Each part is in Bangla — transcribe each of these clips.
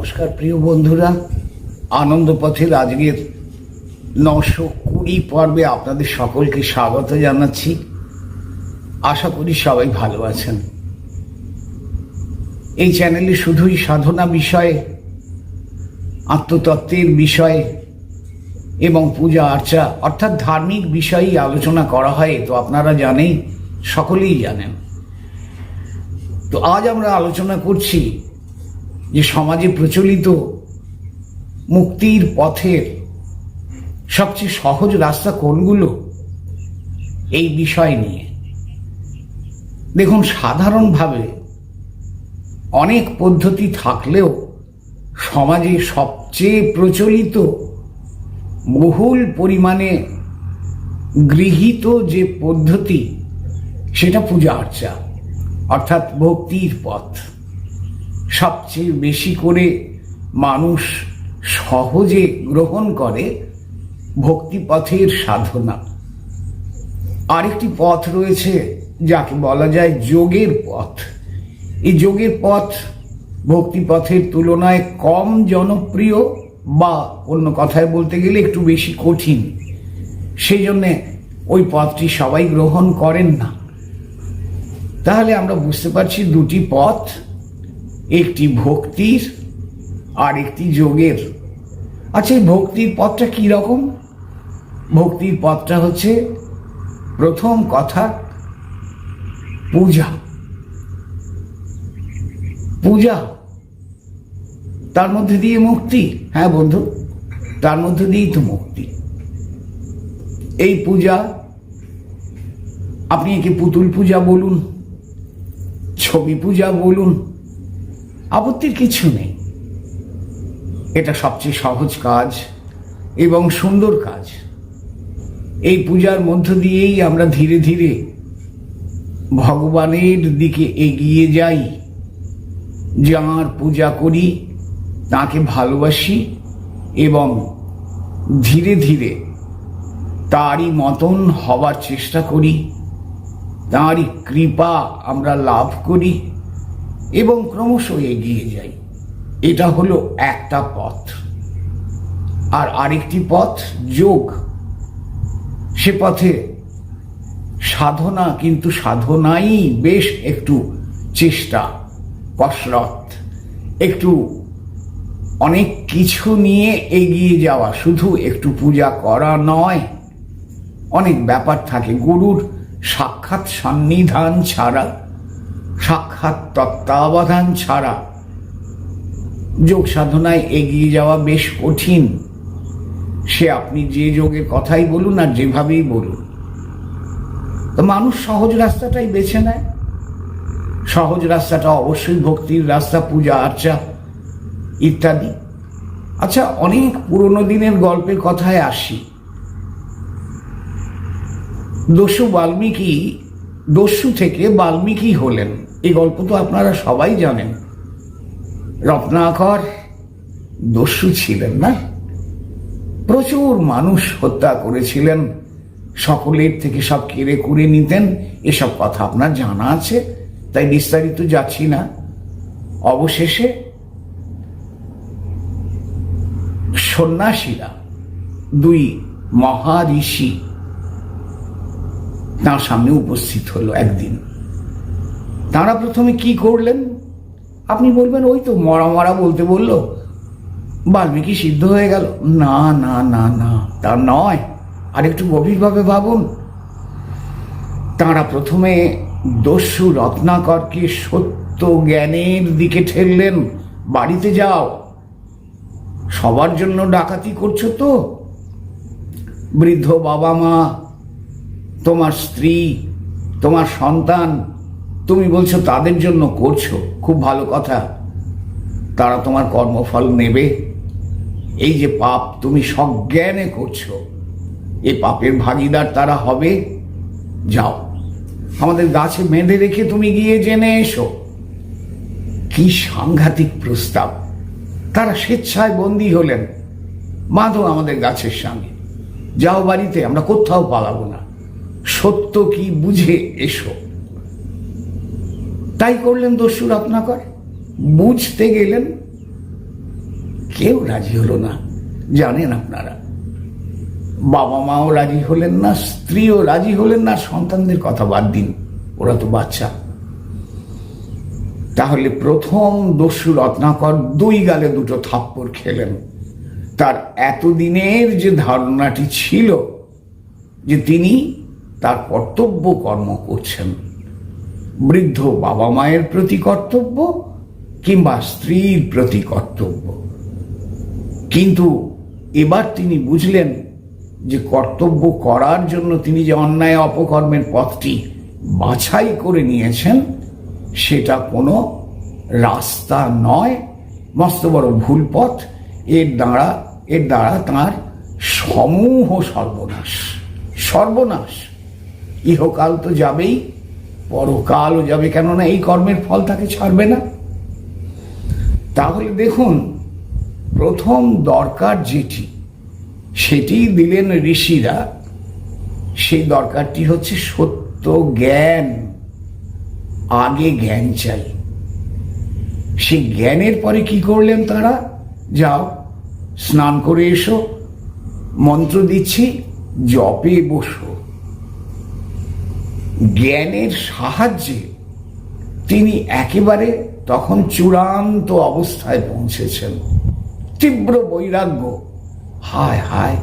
নমস্কার, প্রিয় বন্ধুরা। আনন্দ পথের আজকের নশো কুড়ি পর্বে আপনাদের সকলকে স্বাগত জানাচ্ছি। আশা করি সবাই ভালো আছেন। এই চ্যানেলে শুধুই সাধনা বিষয়ে, আত্মতত্ত্বের বিষয়ে এবং পূজা আর্চা, অর্থাৎ ধার্মিক বিষয়েই আলোচনা করা হয়, তো আপনারা জানেন সকলেই জানেন। তো আজ আমরা আলোচনা করছি যে সমাজে প্রচলিত মুক্তির পথের সবচেয়ে সহজ রাস্তা কোনগুলো? এই বিষয় নিয়ে। দেখুন, সাধারণভাবে অনেক পদ্ধতি থাকলেও সমাজে সবচেয়ে প্রচলিত বহুল পরিমাণে গৃহীত যে পদ্ধতি, সেটা পূজা আর্চা, অর্থাৎ ভক্তির পথ। সবচেয়ে বেশি করে মানুষ সহজে গ্রহণ করে ভক্তিপথের সাধনা। আরেকটি পথ রয়েছে যাকে বলা যায় যোগের পথ। এই যোগের পথ ভক্তিপথের তুলনায় কম জনপ্রিয় বা অন্য কথায় বলতে গেলে একটু বেশি কঠিন। সেই জন্যে ওই পথটি সবাই গ্রহণ করেন না। তাহলে আমরা বুঝতে পারছি দুটি পথ একটি ভক্তির আর একটি যোগের। আচ্ছা এই ভক্তির পথটা কি রকম? ভক্তির পথটা হচ্ছে প্রথম কথা, পূজা। পূজা। তার মধ্যে দিয়ে মুক্তি। হ্যাঁ বন্ধু, তার মধ্যে দিয়েই তো মুক্তি। এই পূজা, আপনি একে পুতুল পূজা বলুন, ছবি পূজা বলুন আপত্তির কিছু নেই। এটা সবচেয়ে সহজ কাজ এবং সুন্দর কাজ। এই পূজার মধ্য দিয়েই আমরা ধীরে ধীরে ভগবানের দিকে এগিয়ে যাই। যাঁর পূজা করি, তাকে ভালোবাসি এবং ধীরে ধীরে তারই মতন হবার চেষ্টা করি। তাঁরই কৃপা আমরা লাভ করি। এবং ক্রমশ এগিয়ে যাই। এটা হলো একটা পথ। আর আরেকটি পথ যোগ। সে পথে সাধনা কিন্তু সাধনাই বেশ একটু চেষ্টা, কসরত, একটু অনেক কিছু নিয়ে এগিয়ে যাওয়া, শুধু একটু পূজা করা নয়। অনেক ব্যাপার থাকে। গুরুর সাক্ষাৎ সান্নিধান ছাড়া সাক্ষাৎ তত্ত্বাবধান ছাড়া। যোগ সাধনায় এগিয়ে যাওয়া বেশ কঠিন। সে আপনি যে যোগের কথাই বলুন আর যেভাবেই বলুন। তো মানুষ সহজ রাস্তাটাই বেছে নেয়। সহজ রাস্তাটা অবশ্যই ভক্তির রাস্তা, পূজা, আর্চা ইত্যাদি। আচ্ছা অনেক পুরনো দিনের গল্পের কথায় আসি। দস্যু বাল্মীকি দস্যু থেকে বাল্মীকি হলেন। এই গল্প তো আপনারা সবাই জানেন। রত্নাকর দস্যু ছিলেন না? প্রচুর মানুষ হত্যা করেছিলেন। সকলের থেকে সব কেড়ে কুড়ে নিতেন। এসব কথা আপনার জানা আছে, তাই বিস্তারিত যাচ্ছি না। অবশেষে সন্ন্যাসীরা দুই মহারিষি তার সামনে উপস্থিত হলো একদিন। তারা প্রথমে কি করলেন? আপনি বলবেন, ওই তো মরা মরা বলতে বলল। বাল্মীকি সিদ্ধ হয়ে গেল। না না না না, তা নয়। আর একটু গভীরভাবে ভাবুন। তাঁরা প্রথমে দস্যু রত্নাকরকে সত্য জ্ঞানের দিকে ঠেললেন, বাড়িতে যাও। সবার জন্য ডাকাতি করছ তো? বৃদ্ধ বাবা মা তোমার স্ত্রী, তোমার সন্তান, তুমি বলছো তাদের জন্য করছ, খুব ভালো কথা। তারা তোমার কর্মফল নেবে। এই যে পাপ তুমি সজ্ঞানে করছ এই পাপের ভাগিদার তারা হবে। যাও, আমাদের গাছে মেঁধে রেখে তুমি গিয়ে জেনে এসো। কি সাংঘাতিক প্রস্তাব। তারা স্বেচ্ছায় বন্দী হলেন। বাঁধো আমাদের গাছের সঙ্গে। যাও বাড়িতে, আমরা কোথাও পালাবো না। সত্য কি বুঝে এসো। তাই করলেন দস্যু রত্নাকর বুঝতে গেলেন, কেউ রাজি হলো না। জানেন আপনারা, বাবা মাও রাজি হলেন না, স্ত্রীও রাজি হলেন না, সন্তানদের কথা বাদ দিন, ওরা তো বাচ্চা। তাহলে প্রথম দস্যু রত্নাকর দুই গালে দুটো থাপ্পড় খেলেন। তার এতদিনের যে ধারণাটি ছিল, যে তিনি তার কর্তব্য কর্ম করছেন। বৃদ্ধ বাবা মায়ের প্রতি কর্তব্য কিংবা স্ত্রীর প্রতি কর্তব্য। কিন্তু এবার তিনি বুঝলেন যে কর্তব্য করার জন্য তিনি যে অন্যায় অপকর্মের পথটি বাছাই করে নিয়েছেন, সেটা কোনো রাস্তা নয়, মস্ত বড় ভুল পথ। এর দ্বারা এর দ্বারা তাঁর সমূহ সর্বনাশ সর্বনাশ। ইহকাল তো যাবেই, পরকালও যাবে, কেননা এই কর্মের ফল তাকে ছাড়বে না। তাহলে দেখুন, প্রথম দরকার যেটি, সেটি দিলেন ঋষিরা, সেই দরকারটি হচ্ছে সত্য জ্ঞান, আগে জ্ঞান চাই। সেই জ্ঞানের পরে কি করলেন তারা? যাও, স্নান করে এসো, মন্ত্র দিচ্ছি, জপে বসো। জ্ঞানের সাহায্যে তিনি একেবারে তখন চূড়ান্ত অবস্থায় পৌঁছেছেন। তীব্র বৈরাগ্য। হায় হায়,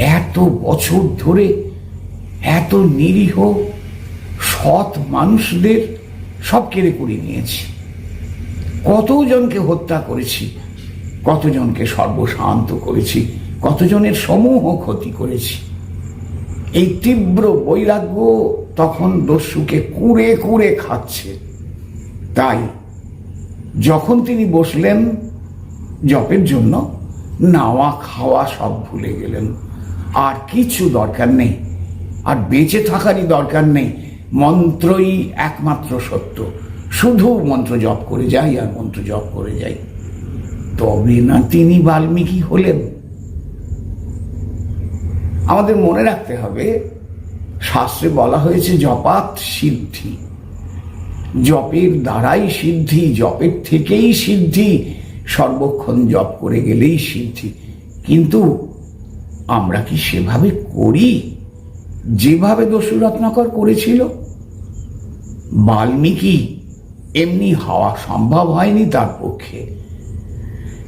এত বছর ধরে এত নিরীহ সৎ মানুষদের সব কেড়ে করে নিয়েছি। কতজনকে হত্যা করেছি, কতজনকে সর্বশান্ত করেছি, কতজনের সমূহ ক্ষতি করেছি। এই তীব্র বৈরাগ্য তখন দস্যুকে কুড়ে কুড়ে খাচ্ছে। তাই যখন তিনি বসলেন, জপের জন্য নাওয়া খাওয়া সব ভুলে গেলেন। আর কিছু দরকার নেই, আর বেঁচে থাকারই দরকার নেই। মন্ত্রই একমাত্র সত্য। শুধু মন্ত্র জপ করে যাই আর মন্ত্র জপ করে যাই। তবে না তিনি বাল্মীকি হলেন। আমাদের মনে রাখতে হবে, শাস্ত্রে বলা হয়েছে জপাত সিদ্ধি। জপের দ্বারাই সিদ্ধি, জপের থেকেই সিদ্ধি। সর্বক্ষণ জপ করে গেলেই সিদ্ধি। কিন্তু আমরা কি সেভাবে করি? যেভাবে দস্যু রত্নাকর করেছিল? বাল্মীকি এমনি হওয়া সম্ভব হয়নি তার পক্ষে।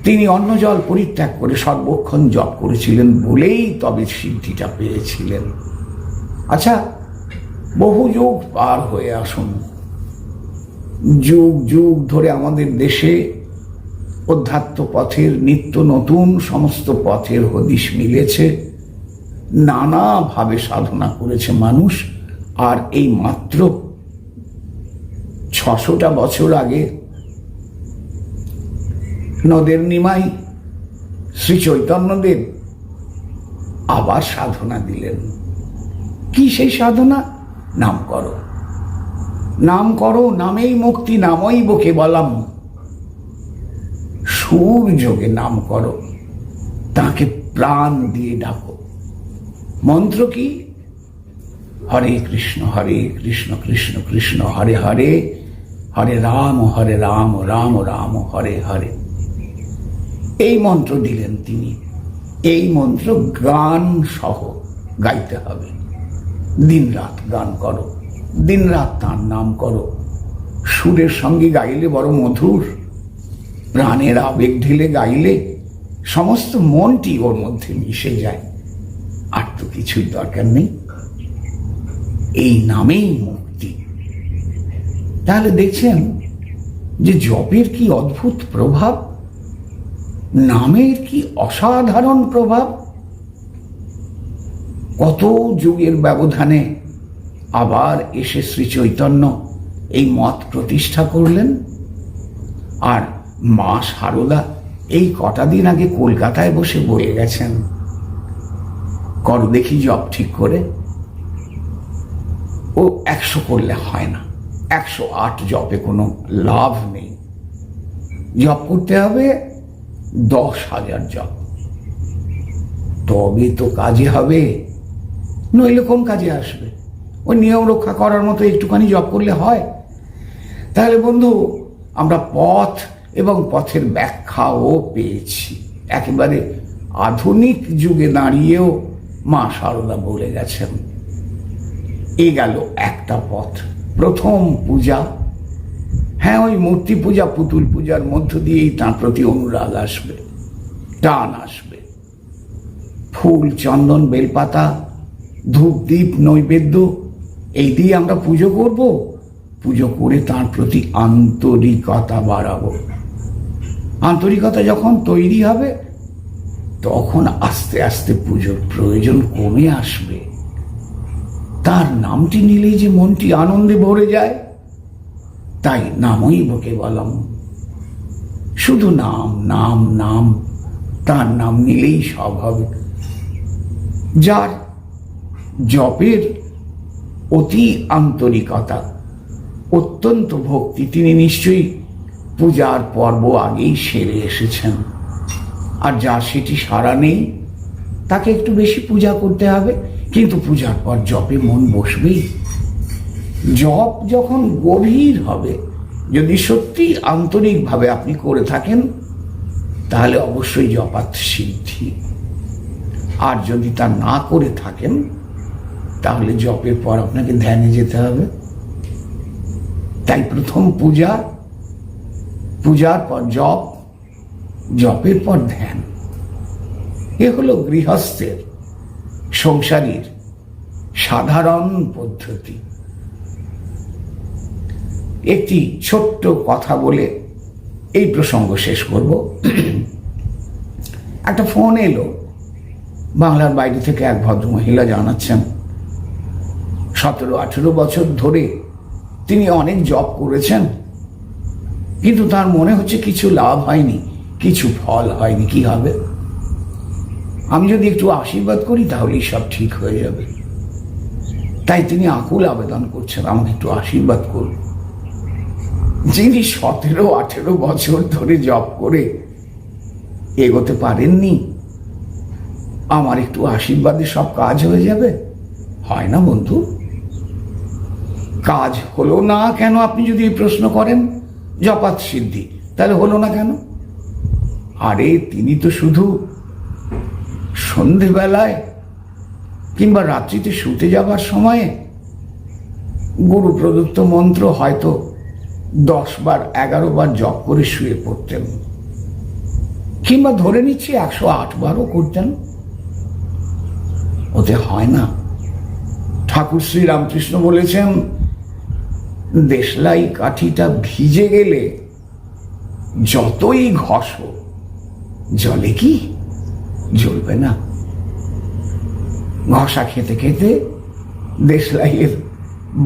তিনি অন্ন জল পরিত্যাগ করে সর্বক্ষণ জপ করেছিলেন বলেই তবে সিদ্ধিটা পেয়েছিলেন। আচ্ছা বহু যুগ পার হয়ে আসুন। যুগ যুগ ধরে আমাদের দেশে অধ্যাত্ম পথের, নিত্য নতুন সমস্ত পথের হদিশ মিলেছে। নানাভাবে সাধনা করেছে মানুষ, আর এই মাত্র ছশোটা বছর আগে নদের নিমাই, শ্রী চৈতন্যদেব আবার সাধনা দিলেন। কি সেই সাধনা? নাম করো। নাম করো, নামেই মুক্তি, নামই বকে বলাম। সুর যোগে নাম করো, তাকে প্রাণ দিয়ে ডাকো। মন্ত্র কি? হরে কৃষ্ণ হরে কৃষ্ণ কৃষ্ণ কৃষ্ণ, হরে হরে হরে রাম হরে রাম রাম রাম, হরে হরে। এই মন্ত্র দিলেন তিনি। এই মন্ত্র গান সহ গাইতে হবে। দিন রাত গান করো দিন রাত তার নাম করো। সুরের সঙ্গে গাইলে বড় মধুর, প্রাণের আবেগ ঢেলে গাইলে সমস্ত মনটি ওর মধ্যে মিশে যায়। আর তো কিছুর দরকার নেই। এই নামেই মুক্তি। তাহলে দেখছেন যে জপের কি অদ্ভুত প্রভাব? নামের কি অসাধারণ প্রভাব? কত যুগের ব্যবধানে আবার এসে শ্রী চৈতন্য এই মত প্রতিষ্ঠা করলেন? আর মা সারদা এই কটা দিন আগে কলকাতায় বসে বয়ে গেছেন। কর দেখি জব ঠিক করে। ও একশো করলে হয় না। একশো আট জবে কোনো লাভ নেই। জব করতে হবে দশ হাজার জব তবে তো কাজে হবে। নইলে কোন কাজে আসবে? ওই নিয়ম রক্ষা করার মতো একটুখানি জব করলে হয়। তাহলে বন্ধু, আমরা পথ এবং পথের ব্যাখ্যাও পেয়েছি। একেবারে আধুনিক যুগে দাঁড়িয়েও মা সারদা বলে গেছেন, এ গেল একটা পথ। প্রথম পূজা হ্যাঁ ওই মূর্তি পূজা, পুতুল পূজার মধ্য দিয়েই তাঁর প্রতি অনুরাগ আসবে, টান আসবে। ফুল, চন্দন, বেলপাতা, ধূপ দ্বীপ নৈবেদ্য, এই দিয়ে আমরা পুজো করব। পুজো করে তার প্রতি আন্তরিকতা বাড়াবো। আন্তরিকতা যখন তৈরি হবে, তখন আস্তে আস্তে পুজোর প্রয়োজন কমে আসবে। তার নামটি নিলেই যে মনটি আনন্দে ভরে যায়। তাই নামই বকে বলম শুধু নাম নাম নাম, তার নাম নিলেই সব হবে। যার জপের অতি আন্তরিকতা, অত্যন্ত ভক্তি, তিনি নিশ্চয়ই পূজার পর্ব আগেই সেরে এসেছেন। আর যার সেটি সারা নেই, তাকে একটু বেশি পূজা করতে হবে। কিন্তু পূজার পর জপে মন বসবেই। জপ যখন গভীর হবে, যদি সত্যি আন্তরিকভাবে আপনি করে থাকেন, তাহলে অবশ্যই জপাত সিদ্ধি। আর যদি তা না করে থাকেন, তাহলে জপের পর আপনাকে ধ্যানে যেতে হবে। তাই প্রথম পূজা, পূজার পর জপ, জপের পর ধ্যান। এ হলো গৃহস্থের, সংসারীর সাধারণ পদ্ধতি। একটি ছোট্ট কথা বলে এই প্রসঙ্গ শেষ করব। একটা ফোন এলো, বাংলার বাইরে থেকে এক ভদ্রমহিলা জানাচ্ছেন সতেরো আঠেরো বছর ধরে তিনি অনেক জব করেছেন, কিন্তু তার মনে হচ্ছে কিছু লাভ হয়নি, কিছু ফল হয়নি, কি হবে? আমি যদি একটু আশীর্বাদ করি তাহলেই সব ঠিক হয়ে যাবে। তাই তিনি আকুল আবেদন করছেন, আমাকে একটু আশীর্বাদ করুন। যিনি সতেরো, আঠেরো বছর ধরে জব করে এগোতে পারেননি, আমার একটু আশীর্বাদে সব কাজ হয়ে যাবে। হয় না বন্ধু? কাজ হলো না কেন আপনি যদি এই প্রশ্ন করেন? জপাত সিদ্ধি, তাহলে হলো না কেন? আরে, তিনি তো শুধু সন্ধেবেলায় কিংবা রাত্রিতে শুতে যাবার সময়ে গুরু প্রদত্ত মন্ত্র হয়তো দশ বার এগারো বার জপ করে শুয়ে পড়তেন। কিংবা ধরে নিচ্ছি একশো আট বারও করতেন। ওতে হয় না। ঠাকুর শ্রী রামকৃষ্ণ বলেছেন, দেশলাই কাঠিটা ভিজে গেলে যতই ঘষো জলে কি? জ্বলবে না। ঘষা খেতে খেতে দেশলাইয়ের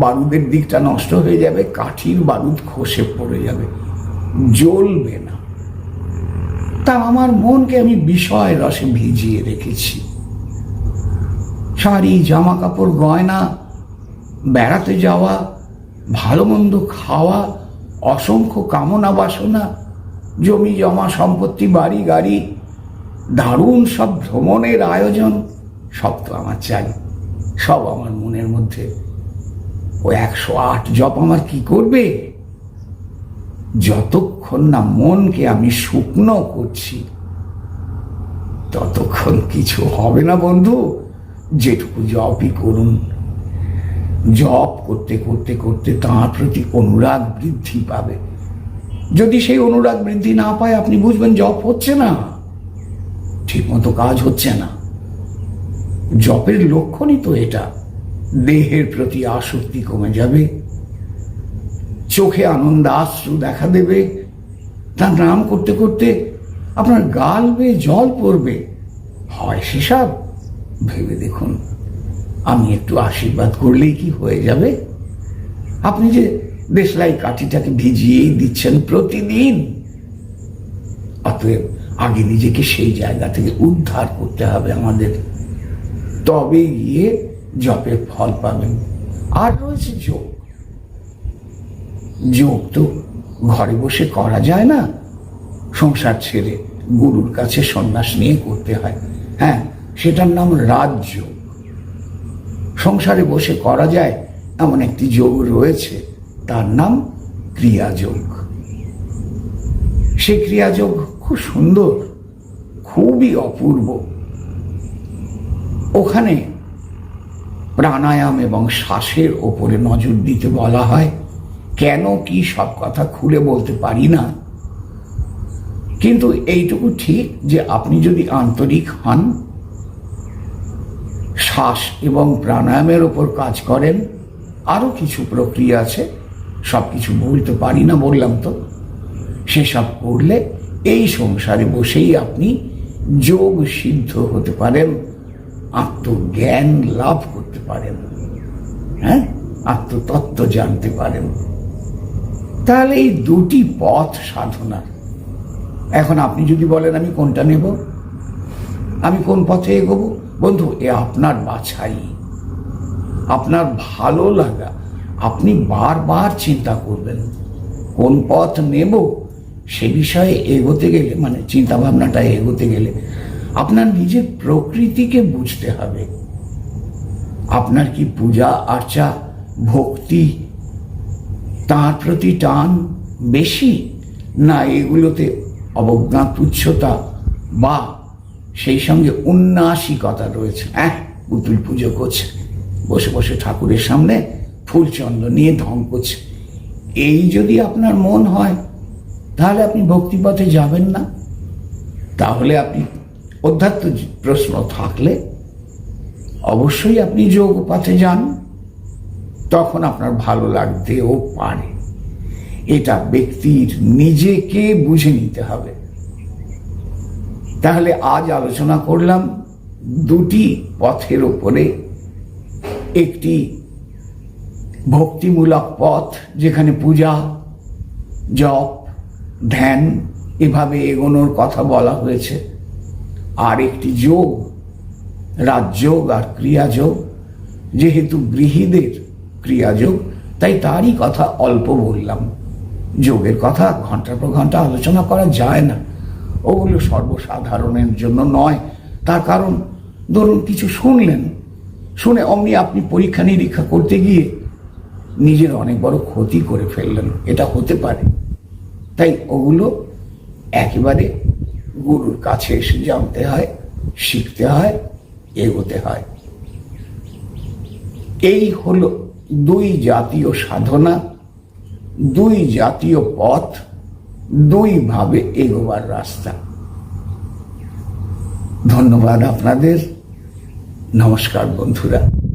বারুদের দিকটা নষ্ট হয়ে যাবে, কাঠির বারুদ খসে পড়ে যাবে, জ্বলবে না। তা আমার মনকে আমি বিষয় রসে ভিজিয়ে রেখেছি। শাড়ি জামা কাপড় গয়না, বেড়াতে যাওয়া ভালো মন্দ খাওয়া, অসংখ্য কামনা বাসনা, জমি জমা সম্পত্তি, বাড়ি গাড়ি, দারুণ সব ভ্রমণের আয়োজন, সব তো আমার চাই, সব আমার মনের মধ্যে ও একশো আট জপ আমার কি করবে? যতক্ষণ না মনকে আমি শুকনো করছি, ততক্ষণ কিছু হবে না বন্ধু। যেটুকু জপই করুন। জপ করতে করতে করতে তাঁর প্রতি অনুরাগ বৃদ্ধি পাবে। যদি সেই অনুরাগ বৃদ্ধি না পায়, আপনি বুঝবেন জপ হচ্ছে না। ঠিক মতো কাজ হচ্ছে না। জপের লক্ষণই তো এটা। দেহের প্রতি আসক্তি কমে যাবে, চোখে আনন্দ আশ্রু দেখা দেবে, তার নাম করতে করতে আপনার গাল বেয়ে জল পড়বে। হয় সেসব? ভেবে দেখুন। আমি একটু আশীর্বাদ করলেই কি হয়ে যাবে? আপনি যে দেশলাই কাঠিটাকে ভিজিয়েই দিচ্ছেন প্রতিদিন, অতএব আগে নিজেকে সেই জায়গা থেকে উদ্ধার করতে হবে আমাদের। তবে গিয়ে জপের ফল পাবেন আর রয়েছে যোগ। যোগ তো ঘরে বসে করা যায় না। সংসার ছেড়ে গুরুর কাছে সন্ন্যাস নিয়ে করতে হয়। হ্যাঁ সেটার নাম রাজযোগ সংসারে বসে করা যায় এমন একটি যোগ রয়েছে, তার নাম ক্রিয়াযোগ সে ক্রিয়াযোগ খুব সুন্দর, খুবই অপূর্ব। ওখানে প্রাণায়াম এবং শ্বাসের ওপরে নজর দিতে বলা হয়। কেন কি সব কথা খুলে বলতে পারি না। কিন্তু এইটুকু ঠিক যে আপনি যদি আন্তরিক হন, শ্বাস এবং প্রাণায়ামের ওপর কাজ করেন আরও কিছু প্রক্রিয়া আছে সব কিছু বলতে পারি না বললাম তো। সেসব করলে এই সংসারে বসেই আপনি যোগ সিদ্ধ হতে পারেন। আত্মজ্ঞান লাভ করতে পারেন। হ্যাঁ? আত্মতত্ত্ব জানতে পারেন। তাহলে এই দুটি পথ সাধনার এখন আপনি যদি বলেন, আমি কোনটা নেব? আমি কোন পথে এগোবো? বন্ধু, এ আপনার বাছাই। আপনার ভালো লাগা। আপনি বারবার চিন্তা করবেন, কোন পথ নেব? সে বিষয়ে এগোতে গেলে মানে চিন্তা ভাবনাটা এগোতে গেলে আপনার নিজের প্রকৃতিকে বুঝতে হবে। আপনার কি পূজা, আর্চা, ভক্তি তার প্রতি টান বেশি? না, এগুলোতে অবজ্ঞা, তুচ্ছতা বা সেই সঙ্গে উন্নাসিকতা রয়েছে। হ্যাঁ পুতুল পুজো করছে। বসে বসে ঠাকুরের সামনে ফুলচন্দ্র নিয়ে ঢং করছে। এই যদি আপনার মন হয়, তাহলে আপনি ভক্তিপথে যাবেন না। তাহলে আপনি অধ্যাত্ম প্রশ্ন থাকলে অবশ্যই আপনি যোগ পথে যান, তখন আপনার ভালো লাগতেও পারে। এটা ব্যক্তির নিজেকে বুঝে নিতে হবে। তাহলে আজ আলোচনা করলাম দুটি পথের ওপরে একটি ভক্তিমূলক পথ, যেখানে পূজা, জপ, ধ্যান, এভাবে এগোনোর কথা বলা হয়েছে। আর একটি যোগ, রাজযোগ আর ক্রিয়াযোগ। যেহেতু গৃহীদের ক্রিয়াযোগ, তাই তারই কথা অল্প বললাম। যোগের কথা ঘণ্টার পর ঘণ্টা আলোচনা করা যায় না। ওগুলো সর্বসাধারণের জন্য নয়। তার কারণ, ধরুন কিছু শুনলেন, শুনে অমনি আপনি পরীক্ষা নিরীক্ষা করতে গিয়ে নিজের অনেক বড় ক্ষতি করে ফেললেন। এটা হতে পারে। তাই ওগুলো একেবারে গুরুর কাছে এসে জানতে হয়, শিখতে হয়, এগোতে হয়। এই হলো দুই জাতীয় সাধনা, দুই জাতীয় পথ, দুই ভাবে এগোবার রাস্তা। ধন্যবাদ আপনাদের। নমস্কার বন্ধুরা।